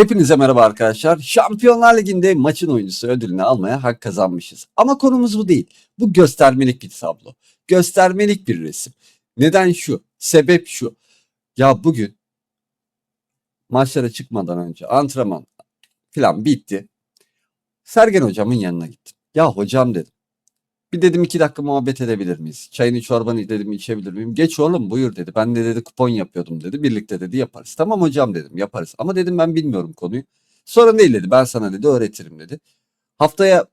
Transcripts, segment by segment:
Hepinize merhaba arkadaşlar. Şampiyonlar Ligi'nde maçın oyuncusu ödülünü almaya hak kazanmışız. Ama konumuz bu değil. Bu göstermelik bir tablo. Göstermelik bir resim. Neden şu? Sebep şu. Ya bugün maçlara çıkmadan önce antrenman falan bitti. Sergen hocamın yanına gittim. Ya hocam dedim. Bir dedim iki dakika muhabbet edebilir miyiz? Çayını çorbanı dedim içebilir miyim? Geç oğlum buyur dedi. Ben de dedi kupon yapıyordum dedi. Birlikte dedi yaparız. Tamam hocam dedim yaparız. Ama dedim ben bilmiyorum konuyu. Sorun değil dedi. Ben sana dedi öğretirim dedi. Haftaya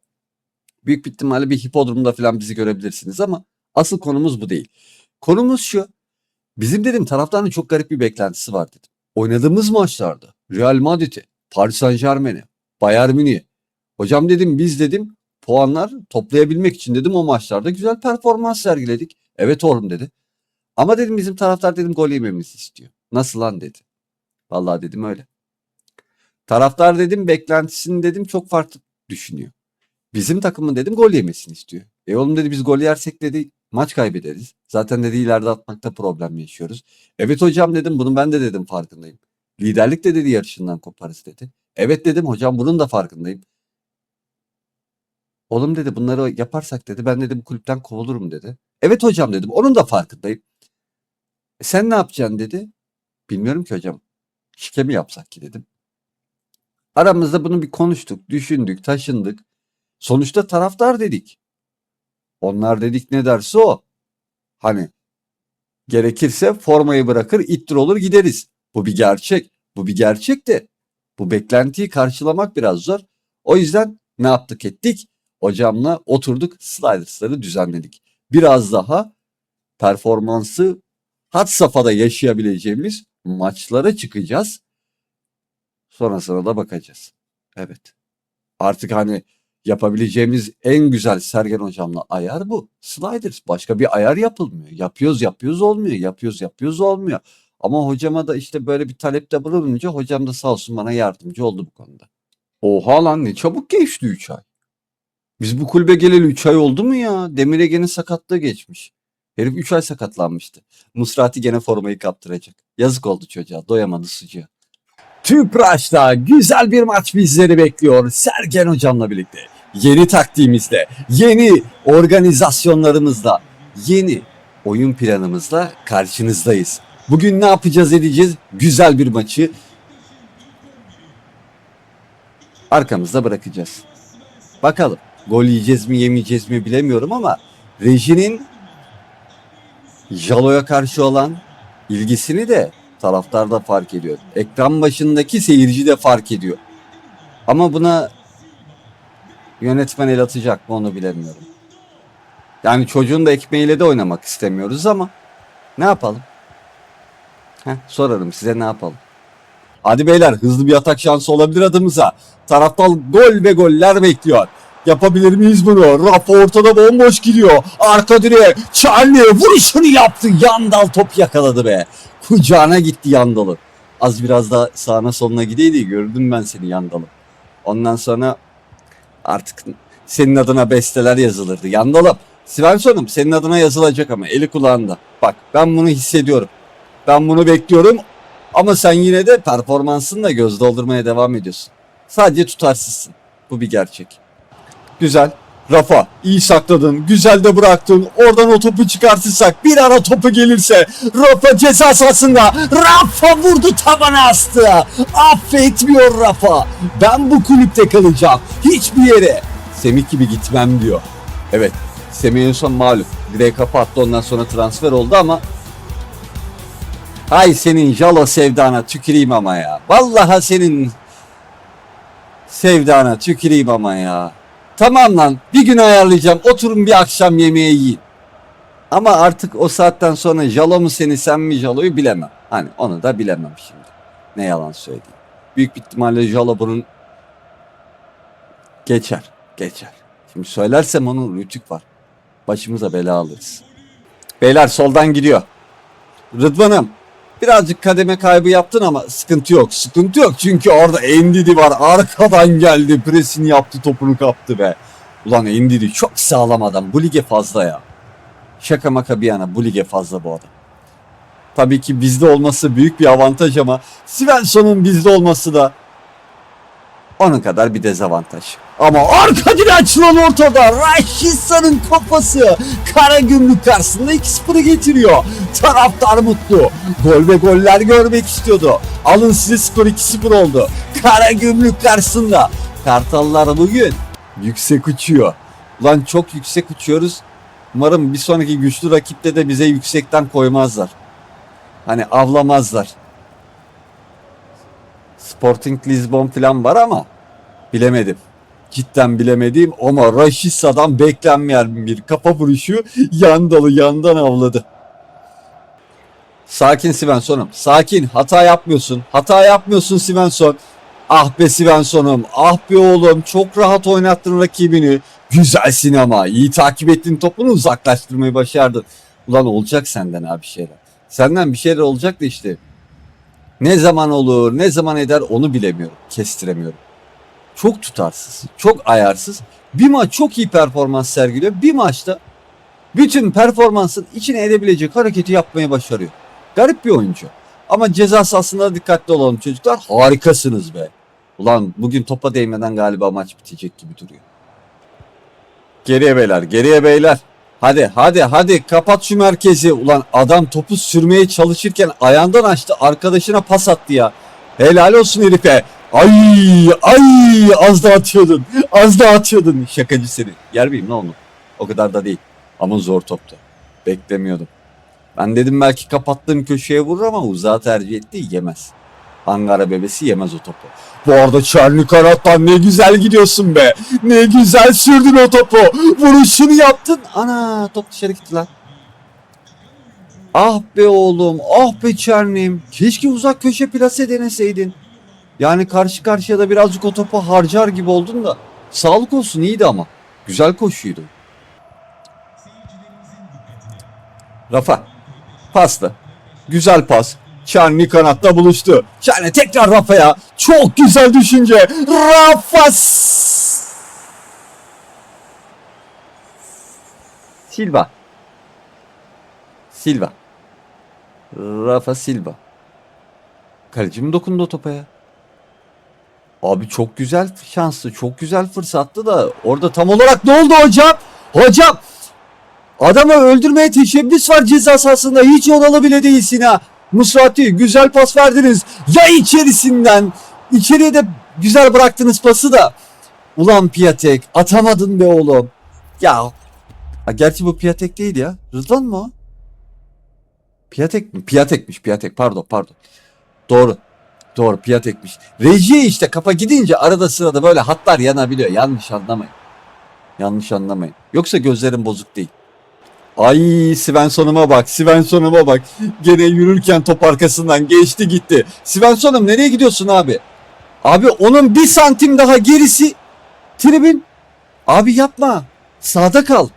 büyük bir ihtimalle bir hipodromda falan bizi görebilirsiniz ama asıl konumuz bu değil. Konumuz şu. Bizim dedim taraftarın çok garip bir beklentisi var dedim. Oynadığımız maçlarda Real Madrid'i, Paris Saint Germain'i, Bayern Münih'i. Hocam dedim biz dedim puanlar toplayabilmek için dedim o maçlarda güzel performans sergiledik. Evet oğlum dedi. Ama dedim bizim taraftar dedim gol yememizi istiyor. Nasıl lan dedi. Vallahi dedim öyle. Taraftar dedim beklentisini dedim çok farklı düşünüyor. Bizim takımın dedim gol yemesini istiyor. E oğlum dedi biz gol yersek dedi maç kaybederiz. Zaten dedi ileride atmakta problem yaşıyoruz. Evet hocam dedim bunu ben de dedim farkındayım. Liderlik de dedi yarışından koparız dedi. Evet dedim hocam bunun da farkındayım. Oğlum dedi bunları yaparsak dedi ben dedi bu kulüpten kovulurum dedi. Evet hocam dedim onun da farkındayım. E sen ne yapacaksın dedi. Bilmiyorum ki hocam. Şike mi yapsak ki dedim. Aramızda bunu bir konuştuk, düşündük, taşındık. Sonuçta taraftar dedik. Onlar dedik ne derse o. Hani gerekirse formayı bırakır ittir olur gideriz. Bu bir gerçek. Bu bir gerçek de bu beklentiyi karşılamak biraz zor. O yüzden ne yaptık ettik? Hocamla oturduk sliders'ları düzenledik. Biraz daha performansı had safhada yaşayabileceğimiz maçlara çıkacağız. Sonrasına da bakacağız. Evet. Artık hani yapabileceğimiz en güzel Sergen hocamla ayar bu. Sliders. Başka bir ayar yapılmıyor. Yapıyoruz yapıyoruz olmuyor. Yapıyoruz yapıyoruz olmuyor. Ama hocama da işte böyle bir talepte bulununca hocam da sağ olsun bana yardımcı oldu bu konuda. Oha lan ne çabuk geçti 3 ay. Biz bu kulübe geleli 3 ay oldu mu ya? Demir Ege'nin sakatlığı geçmiş. Herif 3 ay sakatlanmıştı. Musrati gene formayı kaptıracak. Yazık oldu çocuğa. Doyamadı sıcağı. Tüpraş'ta güzel bir maç bizleri bekliyor. Sergen hocamla birlikte. Yeni taktiğimizle, yeni organizasyonlarımızla, yeni oyun planımızla karşınızdayız. Bugün ne yapacağız edeceğiz? Güzel bir maçı arkamızda bırakacağız. Bakalım gol yiyeceğiz mi yemeyeceğiz mi bilemiyorum ama rejinin Jalo'ya karşı olan ilgisini de taraftar da fark ediyor. Ekran başındaki seyirci de fark ediyor. Ama buna yönetmen el atacak mı onu bilemiyorum. Yani çocuğun da ekmeğiyle de oynamak istemiyoruz ama ne yapalım? Heh, sorarım size ne yapalım? Hadi beyler hızlı bir atak şansı olabilir adımıza. Taraftar gol ve goller bekliyor. Yapabilir miyiz bunu? Rafa ortada bomboş gidiyor. Arka direğe Charlie vuruşunu yaptı. Yandal top yakaladı be. Kucağına gitti Yandal'ı. Az biraz da sağına soluna gideydi. Gördüm ben seni Yandal'ı. Ondan sonra artık senin adına besteler yazılırdı. Yandal'ım Svensson'um senin adına yazılacak ama eli kulağında. Bak ben bunu hissediyorum. Ben bunu bekliyorum. Ama sen yine de performansınla göz doldurmaya devam ediyorsun. Sadece tutarsızsın. Bu bir gerçek. Güzel. Rafa iyi sakladın. Güzel de bıraktın. Oradan o topu çıkartırsak bir ara topu gelirse Rafa ceza sahasında. Rafa vurdu tabana astı. Affetmiyor Rafa. Ben bu kulüpte kalacağım. Hiçbir yere. Semih gibi gitmem diyor. Evet. Semih en son malum. Direğe kapattı ondan sonra transfer oldu ama Hay senin jalo sevdana tüküreyim ama ya. Vallahi senin sevdana tüküreyim ama ya. Tamam lan bir gün ayarlayacağım. Oturun bir akşam yemeğe yiyin. Ama artık o saatten sonra jalo mu seni sen mi jaloyu bilemem. Hani onu da bilemem şimdi. Ne yalan söyleyeyim. Büyük bir ihtimalle jalo bunun geçer. Geçer. Şimdi söylersem onun rütük var. Başımıza bela alırız. Beyler soldan gidiyor. Rıdvan'ım birazcık kademe kaybı yaptın ama sıkıntı yok. Sıkıntı yok çünkü orada Endidi var. Arkadan geldi. Presini yaptı topunu kaptı be. Ulan Endidi çok sağlam adam. Bu lige fazla ya. Şaka maka bir yana bu lige fazla bu adam. Tabii ki bizde olması büyük bir avantaj ama Svensson'un bizde olması da Onun kadar bir dezavantaj. Ama arka dirençlen ortada. Raşitsa'nın kafası. Kara gümrük karşısında 2-0'ı getiriyor. Taraftar mutlu. Gol ve goller görmek istiyordu. Alın size skor 2-0 oldu. Kara gümrük karşısında. Kartallar bugün yüksek uçuyor. Ulan çok yüksek uçuyoruz. Umarım bir sonraki güçlü rakipte de bize yüksekten koymazlar. Hani avlamazlar. Sporting Lisbon falan var ama bilemedim. Cidden bilemediğim ama Raşitsa'dan beklenmeyen bir kafa vuruşu yan dalı yandan avladı. Sakin Svensson'um. Sakin. Hata yapmıyorsun. Hata yapmıyorsun Svensson. Ah be Svensson'um. Ah be oğlum. Çok rahat oynattın rakibini. Güzelsin ama. İyi takip ettin topunu uzaklaştırmayı başardın. Ulan olacak senden abi şeyler. Senden bir şeyler olacak da işte. Ne zaman olur, ne zaman eder onu bilemiyorum. Kestiremiyorum. Çok tutarsız, çok ayarsız. Bir maç çok iyi performans sergiliyor. Bir maçta bütün performansın içine edebilecek hareketi yapmayı başarıyor. Garip bir oyuncu. Ama ceza sahasında dikkatli olalım çocuklar. Harikasınız be. Ulan bugün topa değmeden galiba maç bitecek gibi duruyor. Geriye beyler, geriye beyler. Hadi hadi hadi kapat şu merkezi. Ulan adam topu sürmeye çalışırken ayağından açtı arkadaşına pas attı ya. Helal olsun herife. Ay ay az da atıyordun. Az da atıyordun şakacı seni. Yer miyim lan onu? O kadar da değil. Ama zor toptu. Beklemiyordum. Ben dedim belki kapattığım köşeye vurur ama uzağa tercih etti yemez. Ankara bebesi yemez o topu. Bu arada Çerni kanattan ne güzel gidiyorsun be. Ne güzel sürdün o topu. Vuruşunu yaptın. Ana top dışarı gitti lan. Ah be oğlum. Ah be Çerni'm. Keşke uzak köşe plase deneseydin. Yani karşı karşıya da birazcık o topu harcar gibi oldun da. Sağlık olsun iyiydi ama. Güzel koşuydu. Rafa. Paslı. Güzel pas. Çarni kanatta buluştu. Çarni tekrar Rafa'ya. Çok güzel düşünce. Rafa. Silva. Silva. Rafa Silva. Kaleci mi dokundu o topa ya? Abi çok güzel şanslı, çok güzel fırsattı da orada tam olarak ne oldu hocam? Hocam adamı öldürmeye teşebbüs var ceza sahasında. Hiç oralı bile değilsin ha. Musrati güzel pas verdiniz. Ya içerisinden. İçeriye de güzel bıraktınız pası da. Ulan Piatek atamadın be oğlum. Ya Ha, gerçi bu Piatek değil ya. Rıdvan mı o? Piatek mi? Piatekmiş Piatek pardon pardon. Doğru. Doğru Piatekmiş. Rejiye işte kafa gidince arada sırada böyle hatlar yanabiliyor. Yanlış anlamayın. Yanlış anlamayın. Yoksa gözlerim bozuk değil. Ay Svensson'uma bak. Svensson'uma bak. Gene yürürken top arkasından geçti gitti. Svensson'um nereye gidiyorsun abi? Abi onun bir santim daha gerisi tribün. Abi yapma. Sağda kal.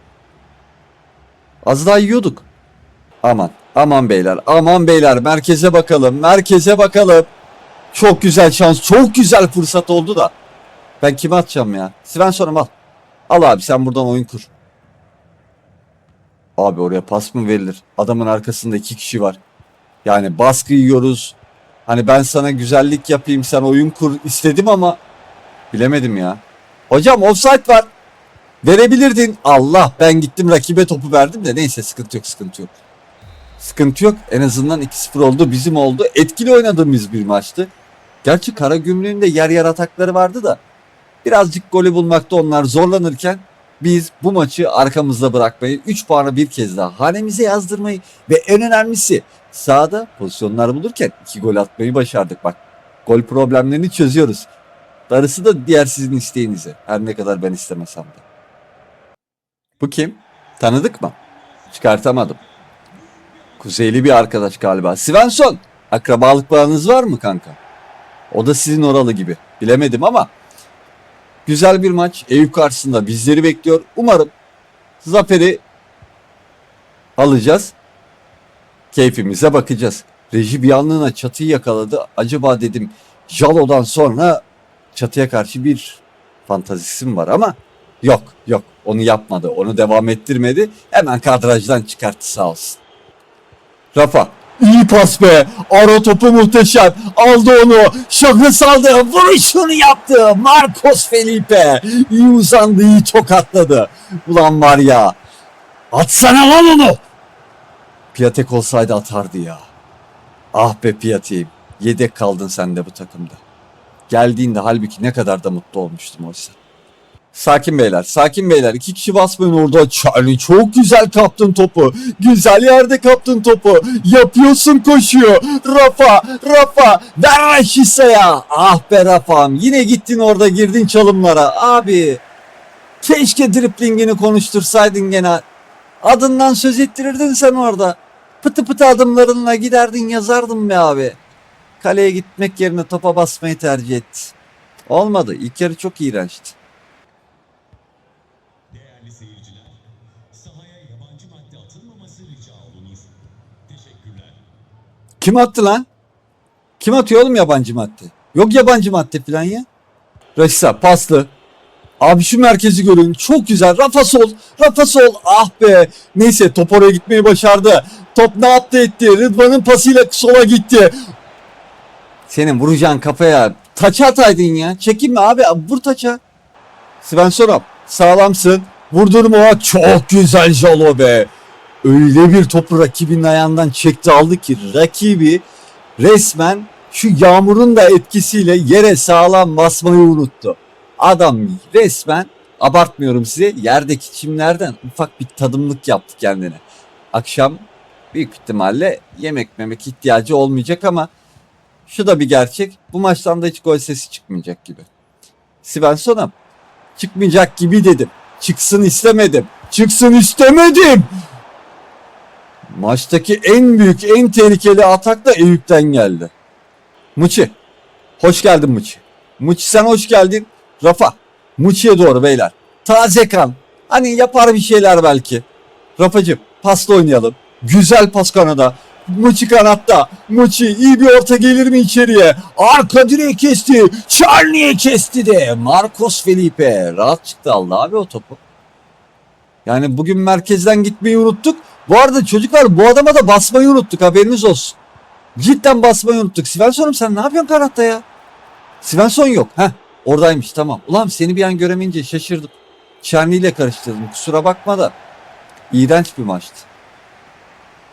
Az daha yiyorduk. Aman. Aman beyler. Aman beyler. Merkeze bakalım. Merkeze bakalım. Çok güzel şans. Çok güzel fırsat oldu da. Ben kime atacağım ya? Svensson'um al. Al abi sen buradan oyun kur. Abi oraya pas mı verilir? Adamın arkasında iki kişi var. Yani baskı yiyoruz. Hani ben sana güzellik yapayım sen oyun kur istedim ama bilemedim ya. Hocam offside var. Verebilirdin. Allah ben gittim rakibe topu verdim de neyse sıkıntı yok sıkıntı yok. Sıkıntı yok. En azından 2-0 oldu bizim oldu. Etkili oynadığımız bir maçtı. Gerçi Karagümrük'ün de yer yer atakları vardı da birazcık golü bulmakta onlar zorlanırken biz bu maçı arkamızda bırakmayı, 3 puanı bir kez daha hanemize yazdırmayı ve en önemlisi sahada pozisyonlar bulurken 2 gol atmayı başardık. Bak gol problemlerini çözüyoruz. Darısı da diğer sizin isteğinize. Her ne kadar ben istemesem de. Bu kim? Tanıdık mı? Çıkartamadım. Kuzeyli bir arkadaş galiba. Svensson! Akrabalık bağınız var mı kanka? O da sizin oralı gibi. Bilemedim ama güzel bir maç. Eyüp karşısında bizleri bekliyor. Umarım zaferi alacağız. Keyfimize bakacağız. Reji bir anlığına çatıyı yakaladı. Acaba dedim Jalo'dan sonra çatıya karşı bir fantazisi mi var ama yok yok onu yapmadı. Onu devam ettirmedi. Hemen kadrajdan çıkarttı sağ olsun. Rafa İyi pas be. Ara topu muhteşem. Aldı onu. Şahıs aldı. Vuruşunu yaptı. Marcos Felipe. İyi uzandı, iyi tokatladı. Ulan var ya. Atsana lan onu. Piatek olsaydı atardı ya. Ah be Piatek'im. Yedek kaldın sen de bu takımda. Geldiğinde halbuki ne kadar da mutlu olmuştum oysa. Sakin beyler, sakin beyler. İki kişi basmayın orada. Charlie çok güzel kaptın topu. Güzel yerde kaptın topu. Yapıyorsun koşuyor. Rafa, Rafa. Ver Raşisa'ya. Ah be Rafa'm. Yine gittin orada girdin çalımlara. Abi. Keşke driplingini konuştursaydın gene. Adından söz ettirirdin sen orada. Pıtı pıtı adımlarınla giderdin yazardın be abi. Kaleye gitmek yerine topa basmayı tercih etti. Olmadı. İlk yarı çok iğrençti. Kim attı lan? Kim atıyor oğlum yabancı madde? Yok yabancı madde falan ya. Raşisa paslı. Abi şu merkezi görün. Çok güzel. Rafa sol. Rafa sol. Ah be. Neyse top oraya gitmeyi başardı. Top ne yaptı etti? Rıdvan'ın pasıyla sola gitti. Senin vuracağın kafaya taça ataydın ya. Çekinme abi. Vur taça. Svensson sağlamsın. Vurdurma. Çok güzel Jalo be. Öyle bir topu rakibinin ayağından çekti aldı ki rakibi resmen şu yağmurun da etkisiyle yere sağlam basmayı unuttu. Adam resmen abartmıyorum size yerdeki çimlerden ufak bir tadımlık yaptı kendine. Akşam büyük ihtimalle yemek memek ihtiyacı olmayacak ama şu da bir gerçek. Bu maçtan da hiç gol sesi çıkmayacak gibi. Svensson'a çıkmayacak gibi dedim. Çıksın istemedim. Çıksın istemedim. Maçtaki en büyük, en tehlikeli atak da Eyüp'ten geldi. Mıçı. Hoş geldin Mıçı. Mıçı sen hoş geldin. Rafa. Mıçı'ya doğru beyler. Taze kan. Hani yapar bir şeyler belki. Rafacığım pasta oynayalım. Güzel pas kanada. Mıçı kanatta. Mıçı iyi bir orta gelir mi içeriye? Arka direği kesti. Charlie'ye kesti de. Marcos Felipe. Rahat çıktı aldı abi o topu. Yani bugün merkezden gitmeyi unuttuk. Bu arada çocuklar bu adama da basmayı unuttuk haberiniz olsun. Cidden basmayı unuttuk. Svensson'um sen ne yapıyorsun kanatta ya? Svensson yok. Heh oradaymış tamam. Ulan seni bir an göremeyince şaşırdım. Çerni ile karıştırdım kusura bakma da. İğrenç bir maçtı.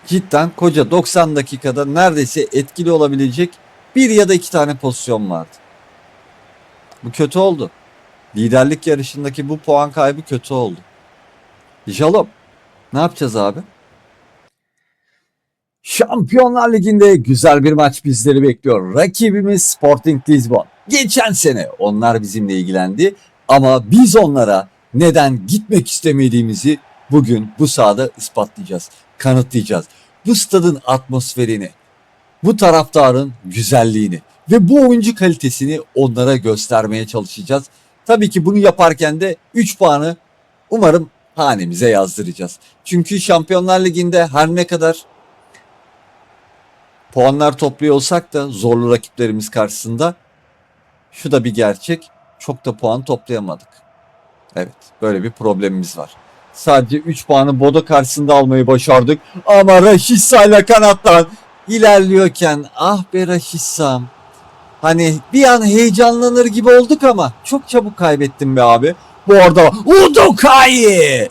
Cidden koca 90 dakikada neredeyse etkili olabilecek bir ya da iki tane pozisyon vardı. Bu kötü oldu. Liderlik yarışındaki bu puan kaybı kötü oldu. Jalop. Ne yapacağız abi? Şampiyonlar Ligi'nde güzel bir maç bizleri bekliyor. Rakibimiz Sporting Lisbon. Geçen sene onlar bizimle ilgilendi ama biz onlara neden gitmek istemediğimizi bugün bu sahada ispatlayacağız, kanıtlayacağız. Bu stadın atmosferini, bu taraftarın güzelliğini ve bu oyuncu kalitesini onlara göstermeye çalışacağız. Tabii ki bunu yaparken de 3 puanı umarım hanemize yazdıracağız. Çünkü Şampiyonlar Ligi'nde her ne kadar puanlar topluyor olsak da zorlu rakiplerimiz karşısında şu da bir gerçek. Çok da puan toplayamadık. Evet böyle bir problemimiz var. Sadece 3 puanı Bodo karşısında almayı başardık. Ama Raşissa ile kanattan ilerliyorken ah be Raşissa'm. Hani bir an heyecanlanır gibi olduk ama çok çabuk kaybettim be abi. Bu arada Udokai!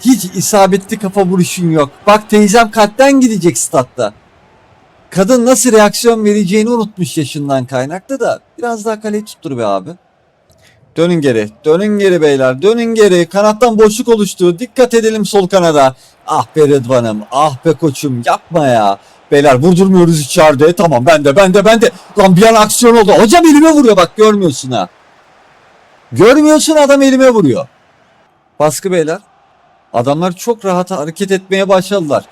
Hiç isabetli kafa vuruşun yok. Bak teyzem kalpten gidecek statta. Kadın nasıl reaksiyon vereceğini unutmuş yaşından kaynaklı da biraz daha kaleyi tuttur be abi. Dönün geri. Dönün geri beyler. Dönün geri. Kanattan boşluk oluştu. Dikkat edelim sol kanada. Ah be Rıdvan'ım. Ah be koçum. Yapma ya. Beyler vurdurmuyoruz içeride. Tamam ben de ben de ben de. Lan bir an aksiyon oldu. Hocam elime vuruyor bak görmüyorsun ha. Görmüyorsun adam elime vuruyor. Baskı beyler. Adamlar çok rahat hareket etmeye başladılar.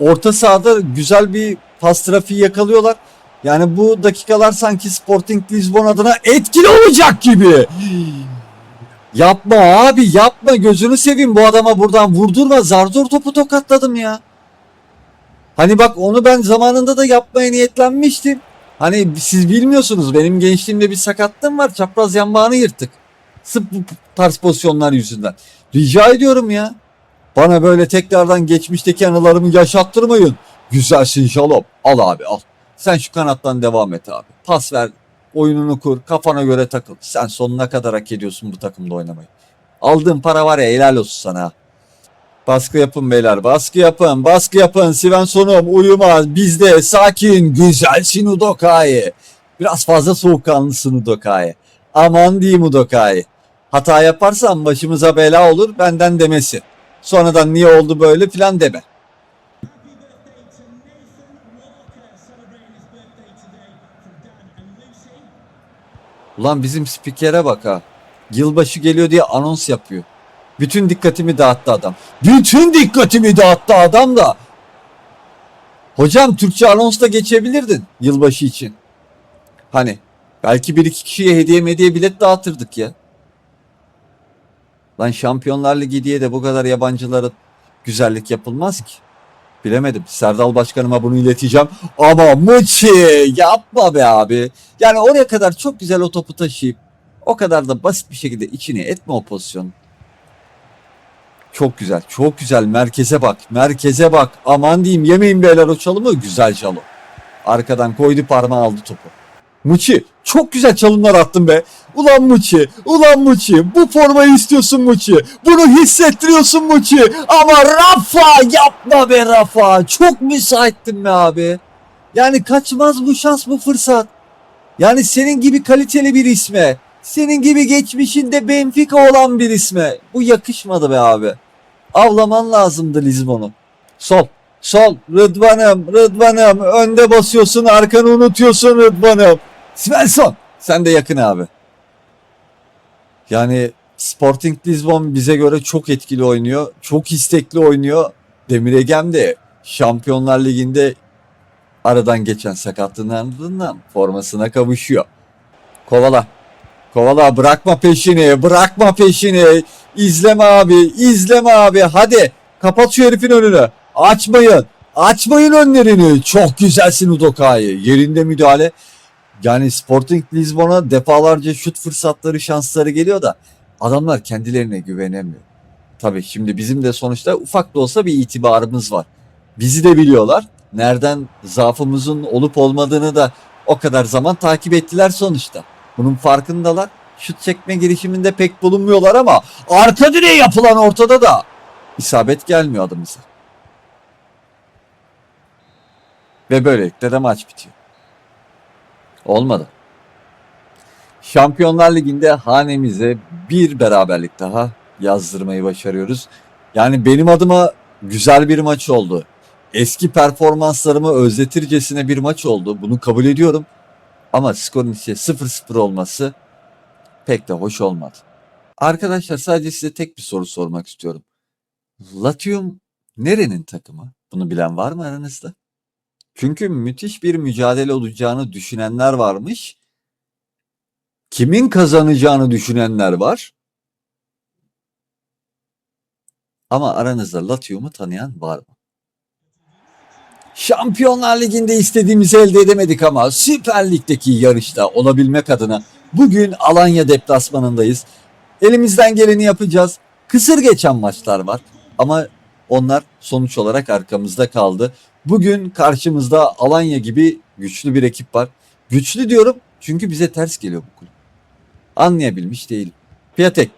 Orta sahada güzel bir pas trafiği yakalıyorlar. Yani bu dakikalar sanki Sporting Lisbon adına etkili olacak gibi. Yapma abi yapma gözünü seveyim bu adama buradan vurdurma zar zor topu tokatladım ya. Hani bak onu ben zamanında da yapmaya niyetlenmiştim. Hani siz bilmiyorsunuz benim gençliğimde bir sakatlığım var çapraz yanmağını yırttık. Sırf bu tarz pozisyonlar yüzünden. Rica ediyorum ya. Bana böyle tekrardan geçmişteki anılarımı yaşattırmayın. Güzelsin Jalop. Al abi al. Sen şu kanattan devam et abi. Pas ver. Oyununu kur. Kafana göre takıl. Sen sonuna kadar hak ediyorsun bu takımda oynamayı. Aldığın para var ya helal olsun sana. Baskı yapın beyler. Baskı yapın. Baskı yapın. Svensson'um uyumaz. Bizde sakin. Güzelsin Udokai. Biraz fazla soğukkanlısın Udokai. Aman diyeyim Udokai. Hata yaparsan başımıza bela olur benden demesi. Sonradan niye oldu böyle filan deme. Ulan bizim spikere bak ha. Yılbaşı geliyor diye anons yapıyor. Bütün dikkatimi dağıttı adam. Bütün dikkatimi dağıttı adam da. Hocam Türkçe anonsla geçebilirdin yılbaşı için. Hani belki bir iki kişiye hediye mediye bilet dağıtırdık ya. Lan Şampiyonlar Ligi diye de bu kadar yabancılara güzellik yapılmaz ki. Bilemedim. Serdal Başkanıma bunu ileteceğim. Ama Muçi yapma be abi. Yani oraya kadar çok güzel o topu taşıyıp o kadar da basit bir şekilde içine etme o pozisyonu. Çok güzel. Çok güzel. Merkeze bak. Merkeze bak. Aman diyeyim yemeyin beyler o çalımı. Güzel çalım. Arkadan koydu parmağı aldı topu. Muçi çok güzel çalımlar attın be. Ulan Muçi, ulan Muçi bu formayı istiyorsun Muçi. Bunu hissettiriyorsun Muçi. Ama Rafa yapma be Rafa. Çok müsaittin be abi. Yani kaçmaz bu şans bu fırsat. Yani senin gibi kaliteli bir isme. Senin gibi geçmişinde Benfica olan bir isme. Bu yakışmadı be abi. Avlaman lazımdı Lizbon'u. Sol. Sol. Rıdvan'ım. Rıdvan'ım. Önde basıyorsun. Arkanı unutuyorsun Rıdvan'ım. Svensson. Sen de yakın abi. Yani Sporting Lisbon bize göre çok etkili oynuyor. Çok istekli oynuyor. Demir Egem de Şampiyonlar Ligi'nde aradan geçen sakatlığının ardından formasına kavuşuyor. Kovala. Kovala bırakma peşini. Bırakma peşini. İzleme abi. izleme abi. Hadi. Kapat şu herifin önünü. Açmayın. Açmayın önlerini. Çok güzelsin Udokai. Yerinde müdahale. Yani Sporting Lisbon'a defalarca şut fırsatları, şansları geliyor da adamlar kendilerine güvenemiyor. Tabii şimdi bizim de sonuçta ufak da olsa bir itibarımız var. Bizi de biliyorlar. Nereden zaafımızın olup olmadığını da o kadar zaman takip ettiler sonuçta. Bunun farkındalar. Şut çekme girişiminde pek bulunmuyorlar ama arka direğe yapılan ortada da isabet gelmiyor adımıza. Ve böylelikle de maç bitiyor. Olmadı. Şampiyonlar Ligi'nde hanemize bir beraberlik daha yazdırmayı başarıyoruz. Yani benim adıma güzel bir maç oldu. Eski performanslarımı özletircesine bir maç oldu. Bunu kabul ediyorum. Ama skorun işte 0-0 olması pek de hoş olmadı. Arkadaşlar sadece size tek bir soru sormak istiyorum. Latium nerenin takımı? Bunu bilen var mı aranızda? Çünkü müthiş bir mücadele olacağını düşünenler varmış. Kimin kazanacağını düşünenler var. Ama aranızda Latium'u tanıyan var mı? Şampiyonlar Ligi'nde istediğimizi elde edemedik ama Süper Lig'deki yarışta olabilmek adına bugün Alanya deplasmanındayız. Elimizden geleni yapacağız. Kısır geçen maçlar var ama onlar sonuç olarak arkamızda kaldı. Bugün karşımızda Alanya gibi güçlü bir ekip var. Güçlü diyorum çünkü bize ters geliyor bu kulüp. Anlayabilmiş değilim. Piatek.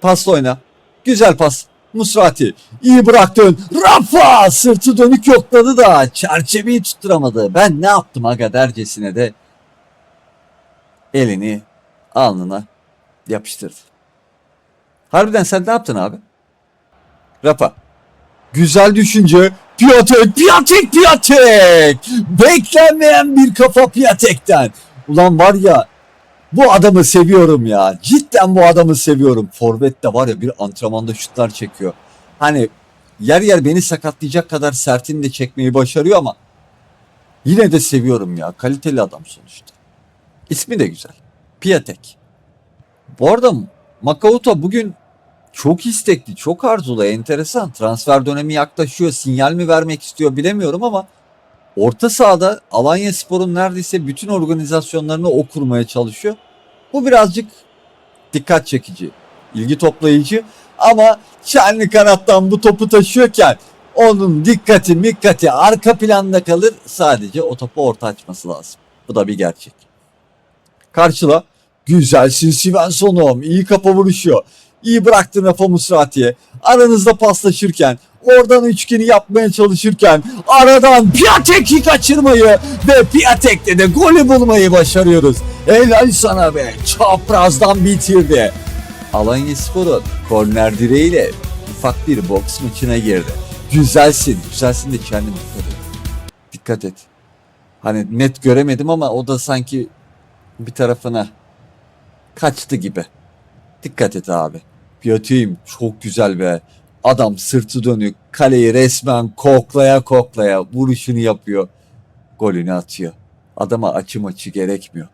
Pasla oyna. Güzel pas. Musrati. iyi bıraktın. Rafa sırtı dönük yokladı da çerçeveyi tutturamadı. Ben ne yaptım aga dercesine de elini alnına yapıştırdı. Harbiden sen ne yaptın abi? Rafa. Güzel düşünce. Piatek, Piatek, Piatek. Beklenmeyen bir kafa Piatek'ten. Ulan var ya bu adamı seviyorum ya. Cidden bu adamı seviyorum. Forvet de var ya bir antrenmanda şutlar çekiyor. Hani yer yer beni sakatlayacak kadar sertini de çekmeyi başarıyor ama yine de seviyorum ya. Kaliteli adam sonuçta. İsmi de güzel. Piatek. Bu arada Makauto bugün çok istekli, çok arzulu, enteresan. Transfer dönemi yaklaşıyor. Sinyal mi vermek istiyor bilemiyorum ama orta sahada Alanya Spor'un neredeyse bütün organizasyonlarını o kurmaya çalışıyor. Bu birazcık dikkat çekici, ilgi toplayıcı ama Şenli kanattan bu topu taşıyorken Onun dikkati mikkati arka planda kalır. Sadece o topu orta açması lazım. Bu da bir gerçek. Karşıla. Güzelsin Svensson'um. İyi kafa vuruşuyor. İyi bıraktın Rafa Musrati'ye. Aranızda paslaşırken, oradan üçgeni yapmaya çalışırken aradan Piatek'i kaçırmayı ve Piatek'te de golü bulmayı başarıyoruz. Helal sana be. Çaprazdan bitirdi. Alanya Spor'un korner direğiyle ufak bir boks maçına girdi. Güzelsin. Güzelsin de kendine dikkat et. Dikkat et. Hani net göremedim ama o da sanki bir tarafına kaçtı gibi. Dikkat et abi. Piyatim çok güzel be. Adam sırtı dönük kaleyi resmen koklaya koklaya vuruşunu yapıyor. Golünü atıyor. Adama açı maçı gerekmiyor.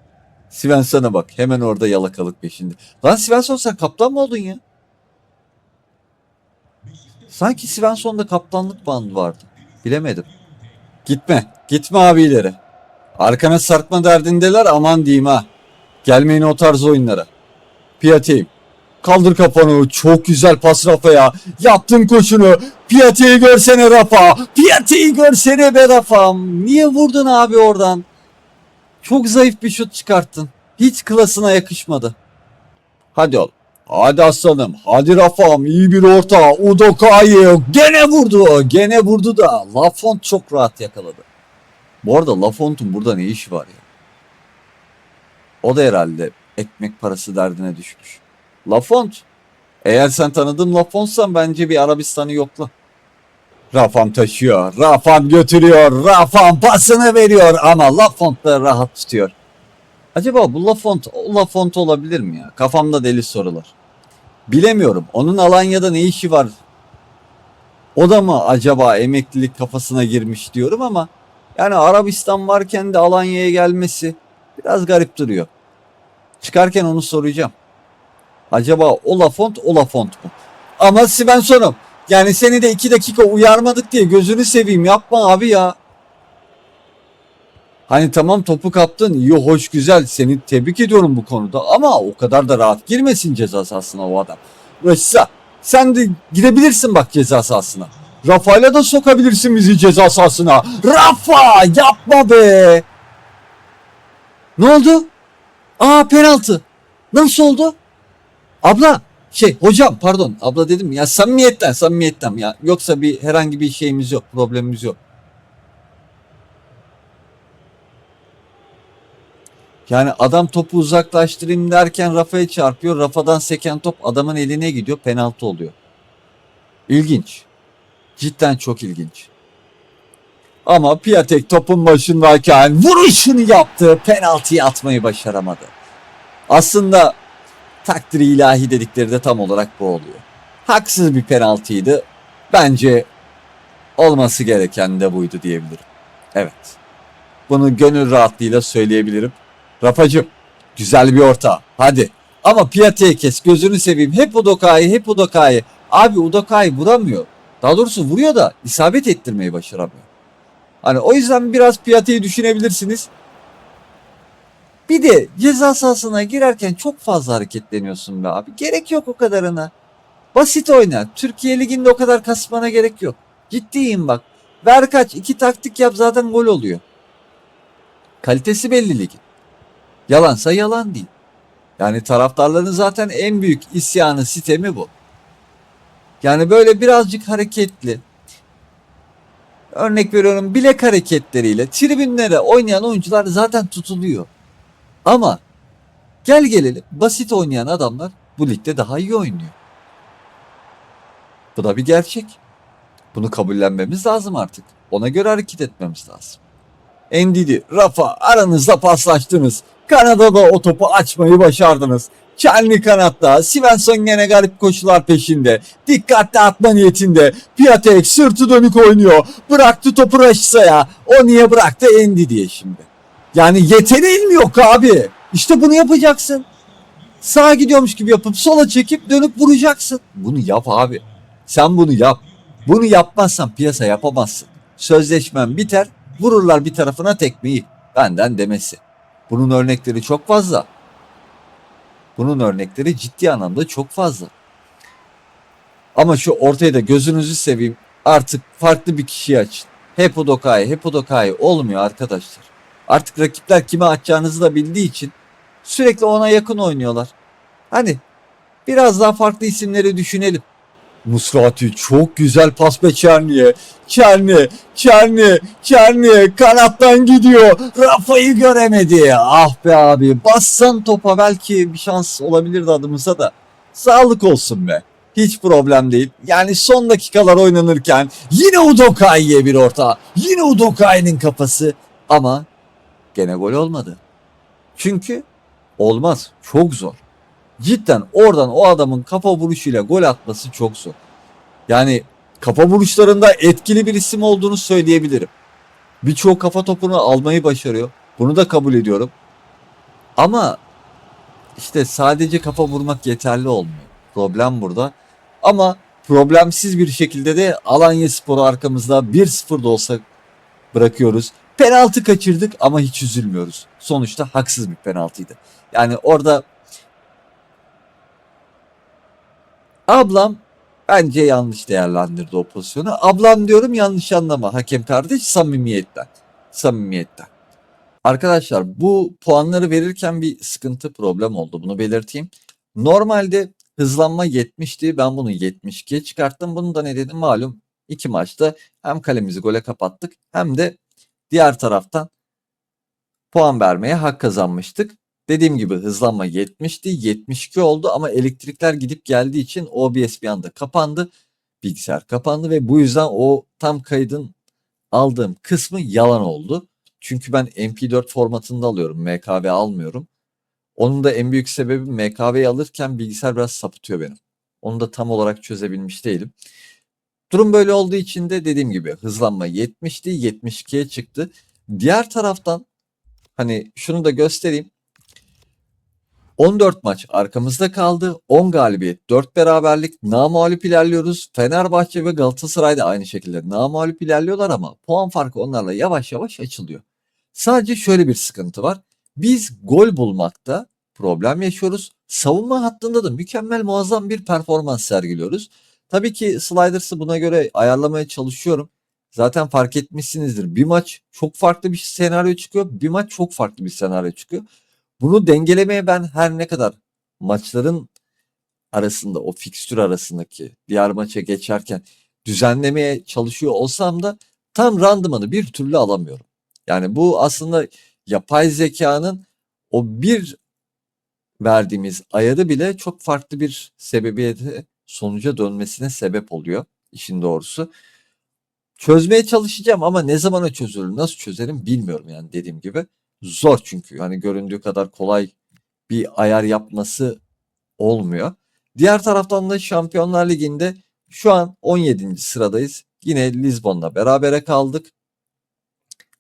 Svensson'a bak hemen orada yalakalık peşinde. Lan Svensson sen kaptan mı oldun ya? Sanki Svensson'da kaptanlık bandı vardı. Bilemedim. Gitme. Gitme abileri. Arkana sarkma derdindeler aman diyeyim ha. Gelmeyin o tarz oyunlara. Piyate'yim. Kaldır kafanı. Çok güzel pas Rafa'ya. Yaptın koşunu. Piyate'yi görsene Rafa. Piyate'yi görsene be Rafa'm. Niye vurdun abi oradan? Çok zayıf bir şut çıkarttın. Hiç klasına yakışmadı. Hadi oğlum. Hadi aslanım. Hadi Rafa'm. iyi bir orta. Udoka'yı gene vurdu. Gene vurdu da. Lafont çok rahat yakaladı. Bu arada Lafont'un burada ne işi var ya? O da herhalde ekmek parası derdine düşmüş. Lafont. Eğer sen tanıdığın Lafont'san bence bir Arabistan'ı yokla. Rafan taşıyor. Rafan götürüyor. Rafan pasını veriyor ama Lafont da rahat tutuyor. Acaba bu Lafont o Lafont olabilir mi ya? Kafamda deli sorular. Bilemiyorum. Onun Alanya'da ne işi var? O da mı acaba emeklilik kafasına girmiş diyorum ama yani Arabistan varken de Alanya'ya gelmesi biraz garip duruyor. Çıkarken onu soracağım. Acaba o Lafont o Lafont mu? Ama Svensson'um yani seni de iki dakika uyarmadık diye gözünü seveyim yapma abi ya. Hani tamam topu kaptın iyi hoş güzel seni tebrik ediyorum bu konuda ama o kadar da rahat girmesin ceza sahasına o adam. Rıssa sen de girebilirsin bak ceza sahasına. Rafa'yla da sokabilirsin bizi ceza sahasına. Rafa yapma be. Ne oldu? Aa penaltı. Nasıl oldu? Abla şey hocam pardon abla dedim ya samimiyetten samimiyetten ya yoksa bir herhangi bir şeyimiz yok problemimiz yok. Yani adam topu uzaklaştırayım derken Rafa'ya çarpıyor. Rafa'dan seken top adamın eline gidiyor. Penaltı oluyor. İlginç. Cidden çok ilginç. Ama Piatek topun başındayken vuruşunu yaptı. Penaltıyı atmayı başaramadı. Aslında takdiri ilahi dedikleri de tam olarak bu oluyor. Haksız bir penaltıydı. Bence olması gereken de buydu diyebilirim. Evet. Bunu gönül rahatlığıyla söyleyebilirim. Rafacım güzel bir orta. Hadi. Ama Piatek'i kes gözünü seveyim. Hep Udoka'yı hep Udoka'yı. Abi Udoka'yı vuramıyor. Daha doğrusu vuruyor da isabet ettirmeyi başaramıyor. Hani o yüzden biraz Piatek'i düşünebilirsiniz. Bir de ceza sahasına girerken çok fazla hareketleniyorsun be abi. Gerek yok o kadarına. Basit oyna. Türkiye Ligi'nde o kadar kasmana gerek yok. Ciddiyim bak. Ver kaç. iki taktik yap zaten gol oluyor. Kalitesi belli ligin. Yalansa yalan değil. Yani taraftarların zaten en büyük isyanı, sitemi bu. Yani böyle birazcık hareketli. Örnek veriyorum bilek hareketleriyle tribünlere oynayan oyuncular zaten tutuluyor. Ama gel gelelim basit oynayan adamlar bu ligde daha iyi oynuyor. Bu da bir gerçek. Bunu kabullenmemiz lazım artık. Ona göre hareket etmemiz lazım. Endidi, Rafa aranızda paslaştınız. Kanada'da o topu açmayı başardınız. Çelni kanatta, Svensson gene garip koşular peşinde. Dikkatli atma niyetinde. Piatek sırtı dönük oynuyor. Bıraktı topu Raşisa'ya. O niye bıraktı Endi diye şimdi. Yani yeteneğin mi yok abi? İşte bunu yapacaksın. Sağa gidiyormuş gibi yapıp sola çekip dönüp vuracaksın. Bunu yap abi. Sen bunu yap. Bunu yapmazsan piyasa yapamazsın. Sözleşmen biter. Vururlar bir tarafına tekmeyi. Benden demesi. Bunun örnekleri çok fazla. Bunun örnekleri ciddi anlamda çok fazla. Ama şu ortaya da gözünüzü seveyim. Artık farklı bir kişiyi açın. Hep Udokai, hep Udokai olmuyor arkadaşlar. Artık rakipler kime atacağınızı da bildiği için sürekli ona yakın oynuyorlar. Hani biraz daha farklı isimleri düşünelim. Musrati çok güzel pas be Çerni'ye. Çerni, Çerni, Çerni kanattan gidiyor. Rafa'yı göremedi. Ah be abi bassan topa belki bir şans olabilirdi adımıza da. Sağlık olsun be. Hiç problem değil. Yani son dakikalar oynanırken yine Udokai'ye bir orta. Yine Udokai'nin kafası. Ama gene gol olmadı. Çünkü olmaz. Çok zor. Cidden oradan o adamın kafa vuruşuyla gol atması çok zor. Yani kafa vuruşlarında etkili bir isim olduğunu söyleyebilirim. Birçok kafa topunu almayı başarıyor. Bunu da kabul ediyorum. Ama işte sadece kafa vurmak yeterli olmuyor. Problem burada. Ama problemsiz bir şekilde de Alanya Spor'u arkamızda 1-0 da olsa bırakıyoruz. Penaltı kaçırdık ama hiç üzülmüyoruz. Sonuçta haksız bir penaltıydı. Yani orada ablam bence yanlış değerlendirdi o pozisyonu. Ablam diyorum yanlış anlama hakem kardeş samimiyetten. Samimiyetten. Arkadaşlar bu puanları verirken bir sıkıntı problem oldu. Bunu belirteyim. Normalde hızlanma 70'ti. Ben bunu 72'ye çıkarttım. Bunu da ne dedim malum iki maçta hem kalemizi gole kapattık hem de diğer taraftan puan vermeye hak kazanmıştık. Dediğim gibi hızlanma 70'ti 72 oldu ama elektrikler gidip geldiği için OBS bir anda kapandı. Bilgisayar kapandı ve bu yüzden o tam kaydın aldığım kısmı yalan oldu. Çünkü ben MP4 formatında alıyorum. MKV almıyorum. Onun da en büyük sebebi MKV'yi alırken bilgisayar biraz sapıtıyor benim. Onu da tam olarak çözebilmiş değilim. Durum böyle olduğu için de dediğim gibi hızlanma 70'ti 72'ye çıktı. Diğer taraftan hani şunu da göstereyim. 14 maç arkamızda kaldı. 10 galibiyet, 4 beraberlik. Namağlup ilerliyoruz. Fenerbahçe ve Galatasaray da aynı şekilde namağlup ilerliyorlar ama puan farkı onlarla yavaş yavaş açılıyor. Sadece şöyle bir sıkıntı var. Biz gol bulmakta problem yaşıyoruz. Savunma hattında da mükemmel muazzam bir performans sergiliyoruz. Tabii ki Sliders'ı buna göre ayarlamaya çalışıyorum. Zaten fark etmişsinizdir. Bir maç çok farklı bir senaryo çıkıyor. Bir maç çok farklı bir senaryo çıkıyor. Bunu dengelemeye ben her ne kadar maçların arasında o fikstür arasındaki diğer maça geçerken düzenlemeye çalışıyor olsam da tam randımanı bir türlü alamıyorum. Yani bu aslında yapay zekanın o bir verdiğimiz ayarı bile çok farklı bir sebebiyete sonuca dönmesine sebep oluyor işin doğrusu. Çözmeye çalışacağım ama ne zamana çözülür, nasıl çözerim bilmiyorum yani dediğim gibi. Zor çünkü hani göründüğü kadar kolay bir ayar yapması olmuyor. Diğer taraftan da Şampiyonlar Ligi'nde şu an 17. sıradayız. Yine Lizbon'la berabere kaldık.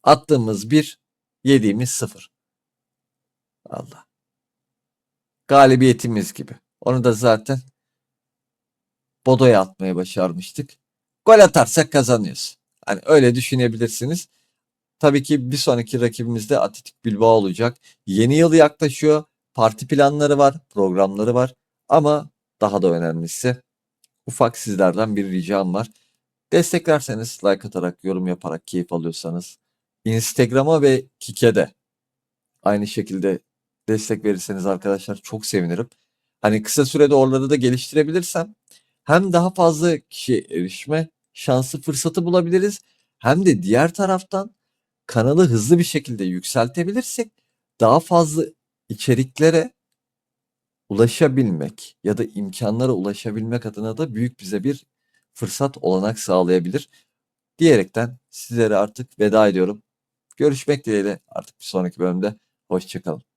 Attığımız bir, yediğimiz sıfır. Allah. Galibiyetimiz gibi. Onu da zaten Bodo'ya atmayı başarmıştık. Gol atarsak kazanıyoruz. Hani öyle düşünebilirsiniz. Tabii ki bir sonraki rakibimiz de Atletik Bilbao olacak. Yeni yıl yaklaşıyor. Parti planları var, programları var. Ama daha da önemlisi ufak sizlerden bir ricam var. Desteklerseniz like atarak, yorum yaparak keyif alıyorsanız Instagram'a ve Kike'de aynı şekilde destek verirseniz arkadaşlar çok sevinirim. Hani kısa sürede oraları da geliştirebilirsem hem daha fazla kişiye erişme şansı fırsatı bulabiliriz hem de diğer taraftan kanalı hızlı bir şekilde yükseltebilirsek daha fazla içeriklere ulaşabilmek ya da imkanlara ulaşabilmek adına da büyük bize bir fırsat olanak sağlayabilir. Diyerekten sizlere artık veda ediyorum. Görüşmek dileğiyle artık bir sonraki bölümde. Hoşçakalın.